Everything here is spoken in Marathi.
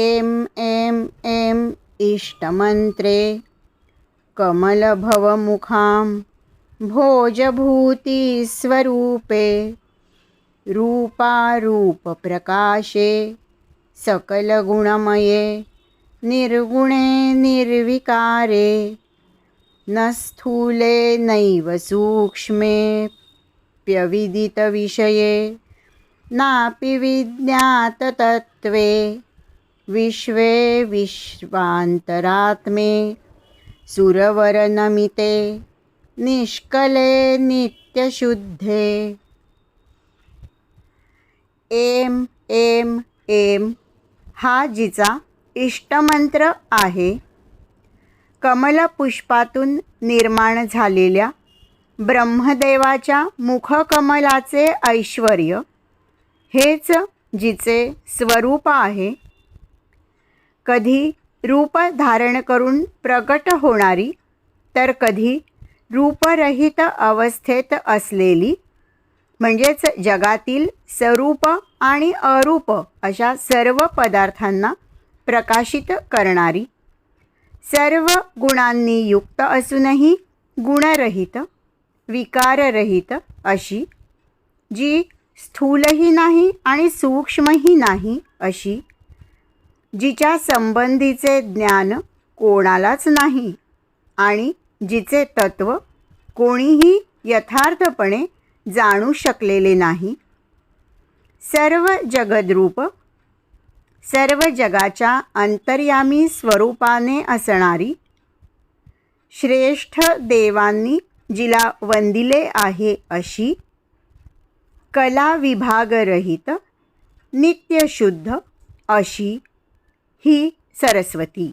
एम एम एम इष्टमन्त्रे कमलभवमुखां भोजभूतिस्वरूपे रूपारूपप्रकाशे सकलगुणमये निर्गुणे निर्विकारे न स्थूले नैव सूक्ष्मे प्यविदितविषये नापि विज्ञाततत्त्वे विश्वे विश्वान्तरात्मे सुरवरनमिते निष्कले नित्यशुद्धे। एम एम एम हा जिचा इष्टमंत्र आहे. कमलपुष्पातून निर्माण झालेल्या ब्रह्मदेवाच्या मुखकमलाचे ऐश्वर हेच जिचे स्वरूप आहे. कधी रूप धारण करून प्रकट होणारी तर कधी रूपरहित अवस्थेत असलेली म्हणजेच जगातील स्वरूप आणि अरूप अशा सर्व पदार्थांना प्रकाशित करणारी सर्व गुणांनी युक्त असूनही गुणरहित विकाररहित अशी जी स्थूलही नाही आणि सूक्ष्मही नाही अशी जिच्या संबंधीचे ज्ञान कोणालाच नाही आणि जिचे तत्व कोणीही यथार्थपणे जाणू शकलेले नाही. सर्व जगद्रूप सर्व जगाच्या अंतर्यामी स्वरूपाने असणारी श्रेष्ठ देवांनी जिला वंदिले आहे अशी कला विभागरहित नित्यशुद्ध अशी ही सरस्वती.